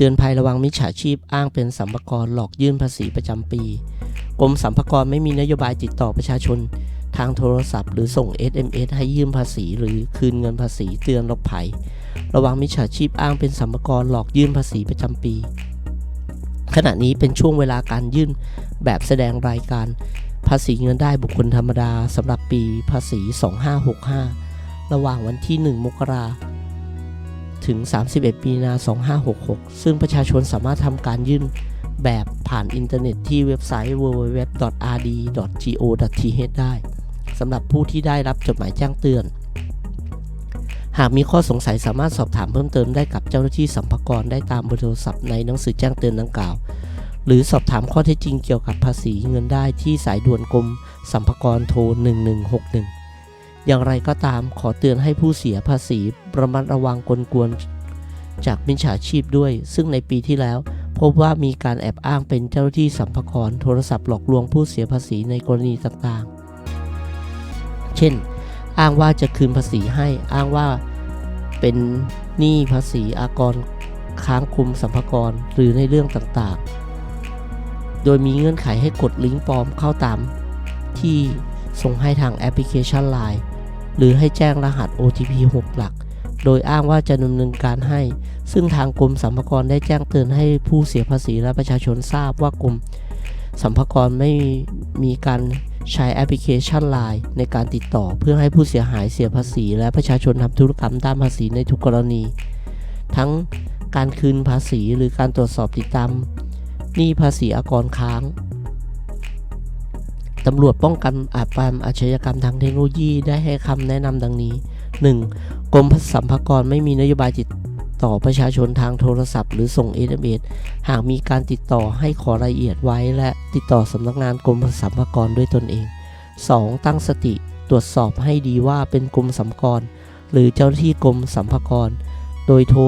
เตือนภัยระวังมิจฉาชีพอ้างเป็นสัมภาระหลอกยื่นภาษีประจำปี กรมสัมภากรไม่มีนโยบายติดต่อประชาชน ทางโทรศัพท์หรือส่ง SMS ให้ยื่นภาษีหรือคืนเงินภาษีเตือนหลบภัย ระวังมิจฉาชีพอ้างเป็นสัมภาระหลอกยื่นภาษีประจำปี ขณะนี้เป็นช่วงเวลาการยื่นแบบแสดงรายการ ภาษีเงินได้บุคคลธรรมดาสำหรับปีภาษี 2565 ระหว่างวันที่ 1 มกรา ถึง 31 มีนา2566 ซึ่งประชาชนสามารถทำการยื่นแบบผ่านอินเทอร์เน็ตที่เว็บไซต์ www.rd.go.th ได้สำหรับผู้ที่ได้รับจดหมายแจ้งเตือน หากมีข้อสงสัยสามารถสอบถามเพิ่มเติมได้กับเจ้าหน้าที่สัมภากรได้ตามเบอร์โทรศัพท์ในหนังสือแจ้งเตือนดังกล่าว หรือสอบถามข้อเท็จจริงเกี่ยวกับภาษีเงินได้ที่สายด่วนกรมสัมภากรโทร 1161 อย่างไรก็ตามขอเตือนให้ผู้เสียภาษีระมัดระวังกลกวนจากมิจฉาชีพด้วย ซึ่งในปีที่แล้ว พบว่ามีการแอบอ้างเป็นเจ้าหน้าที่สัมภากรโทรศัพท์หลอกลวงผู้เสียภาษีในกรณีต่างๆ เช่น อ้างว่าจะคืนภาษีให้ อ้างว่าเป็นหนี้ภาษีอากรค้างคุมสัมภากรหรือในเรื่องต่างๆ โดยมีเงื่อนไขให้กดลิงก์ปลอมเข้าตามที่ส่งให้ทางแอปพลิเคชัน Line หรือให้แจ้งรหัส OTP 6 หลัก โดยอ้างว่าจะดำเนินการให้ ซึ่งทางกรมสัมภากรได้แจ้งเตือนให้ผู้เสียภาษีและประชาชนทราบว่ากรมสัมภากรไม่มีการใช้แอปพลิเคชัน Line ในการติดต่อ เพื่อให้ผู้เสียหายเสียภาษี และประชาชนทำธุรกรรมด้านภาษีในทุกกรณี ทั้งการคืนภาษีหรือการตรวจสอบติดตามหนี้ภาษีอากรค้าง ตำรวจป้องกันอาชญากรรมอาชญากรรมทางเทคโนโลยีได้ให้คำแนะนำดังนี้ 1. กรมสัมภากรไม่มีนโยบายติดต่อประชาชนทางโทรศัพท์ หรือส่ง SMS หากมีการติดต่อให้ขอรายละเอียดไว้ และติดต่อสำนักงานกรมสัมภากรด้วยตนเอง 2. ตั้งสติตรวจสอบให้ดีว่าเป็นกรมสัมภากร หรือเจ้าหน้าที่กรมสัมภากร โดยโทร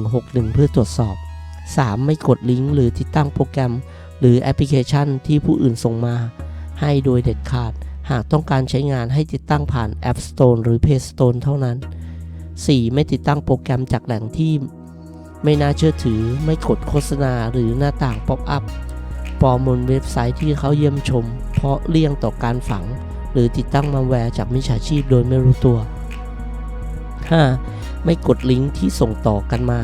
1161 เพื่อตรวจสอบ 3. ไม่กดลิงก์หรือติดตั้งโปรแกรม หรือแอปพลิเคชันที่ผู้อื่นส่งมา ให้โดยเด็ดขาด หากต้องการใช้งานให้ติดตั้งผ่าน App Store หรือ Play Store เท่านั้น 4. ไม่ติดตั้งโปรแกรมจากแหล่งที่ ไม่น่าเชื่อถือ ไม่กดโฆษณาหรือหน้าต่างป๊อปอัพปลอมบนเว็บไซต์ที่เขาเยี่ยมชม เพราะเลี่ยงต่อการฝัง หรือติดตั้งมาแวร์จากมิจฉาชีพโดยไม่รู้ตัว 5. ไม่กดลิงก์ที่ส่งต่อกันมา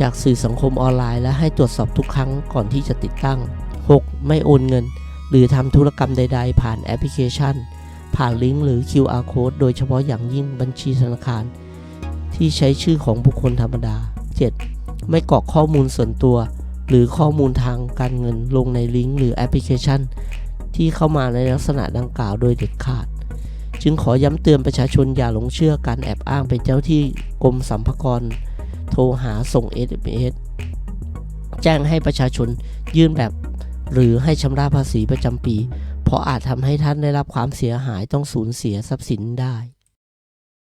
จากสื่อสังคมออนไลน์และให้ตรวจสอบทุกครั้งก่อนที่จะติดตั้ง 6. ไม่โอนเงิน หรือทำธุรกรรมใด ๆ ผ่านแอปพลิเคชัน ผ่านลิงก์หรือ QR code โดยเฉพาะอย่างยิ่งบัญชีธนาคาร ที่ใช้ชื่อของบุคคลธรรมดา 7. ไม่กรอกข้อมูลส่วนตัว หรือข้อมูลทางการเงินลงในลิงก์หรือแอปพลิเคชัน ที่เข้ามาในลักษณะดังกล่าวโดยเด็ดขาด จึงขอย้ำเตือนประชาชนอย่าหลงเชื่อการแอบอ้างเป็นเจ้าที่กรมสัมภากร โทรหาส่ง SMS แจ้งให้ประชาชนยื่นแบบ หรือให้ชำระภาษีประจำปี เพราะอาจทำให้ท่านได้รับความเสียหายต้องสูญเสียทรัพย์สินได้